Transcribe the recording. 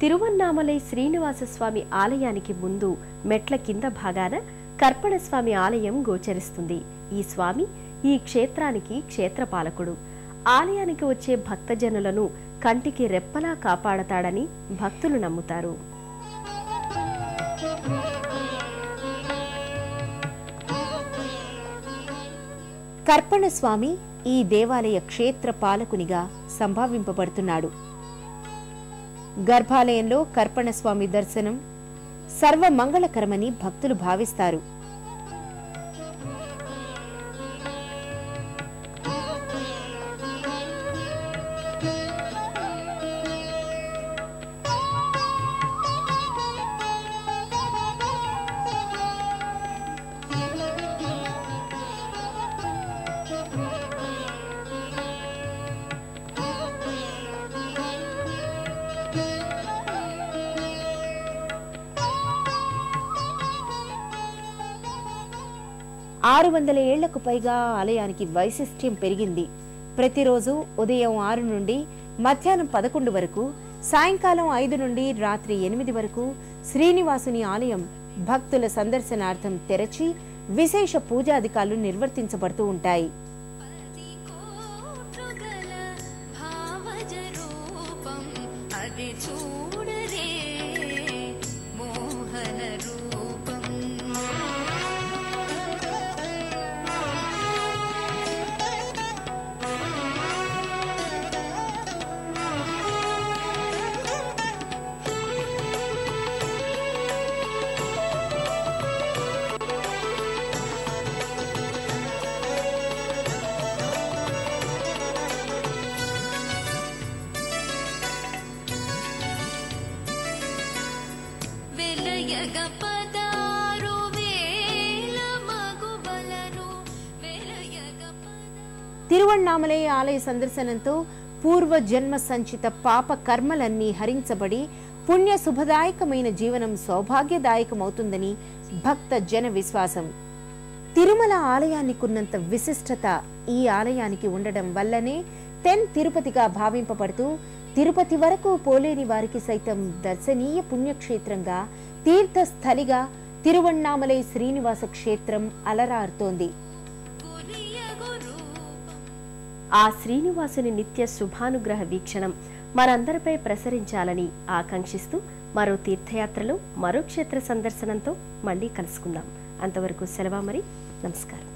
తిరువన్నామలై శ్రీనివాస స్వామి ఆలయానికి ముందు మెట్ల కింద భాగాన కర్పణ స్వామి ఆలయం గోచరిస్తుంది. ఈ స్వామి ఈ క్షేత్రానికి క్షేత్రపాలకుడు. ఆలయానికి వచ్చే భక్తజనులను కంటికి రెప్పలా కాపాడతాడని భక్తులు నమ్ముతారు. కర్పణస్వామి ఈ దేవాలయ క్షేత్ర పాలకునిగా సంభావింపబడుతున్నాడు. గర్భాలయంలో కర్పణ స్వామి దర్శనం. సర్వమంగళకరమని భక్తులు భావిస్తారు. ఆరు వందల ఏళ్ళకు పైగా ఆలయానికి వైశిష్ట్యం పెరిగింది. ప్రతిరోజు ఉదయం ఆరు నుండి మధ్యాహ్నం పదకొండు వరకు సాయంకాలం ఐదు నుండి రాత్రి ఎనిమిది వరకు శ్రీనివాసుని ఆలయం భక్తుల సందర్శనార్థం తెరచి విశేష పూజాధికారులు నిర్వర్తించబడుతూ ఉంటాయి. చూడ తిరువణ్ణామలై ఆలయ సందర్శనంతో పూర్వ జన్మ సంచిత పాప కర్మలన్నీ హరించబడి పుణ్య శుభదాయకమైన జీవనం సౌభాగ్యదాయకమవుతుందని భక్త జన విశ్వాసం. తిరుమల ఆలయానికున్నంత విశిష్టత ఈ ఆలయానికి ఉండడం వల్లనే తెన్ తిరుపతిగా భావింపబడుతూ తిరుపతి వరకు పోలేని వారికి సైతం దర్శనీయ పుణ్యక్షేత్రంగా తీర్థస్థలిగా తిరువణ్ణామలై శ్రీనివాస క్షేత్రం అలరారుతోంది. ఆ శ్రీనివాసుని నిత్య శుభానుగ్రహ వీక్షణం మనందరిపై ప్రసరించాలని ఆకాంక్షిస్తూ మరో తీర్థయాత్రలో మరో క్షేత్ర సందర్శనంతో మళ్ళీ కలుసుకుందాం. అంతవరకు సెలవు మరి? నమస్కారం.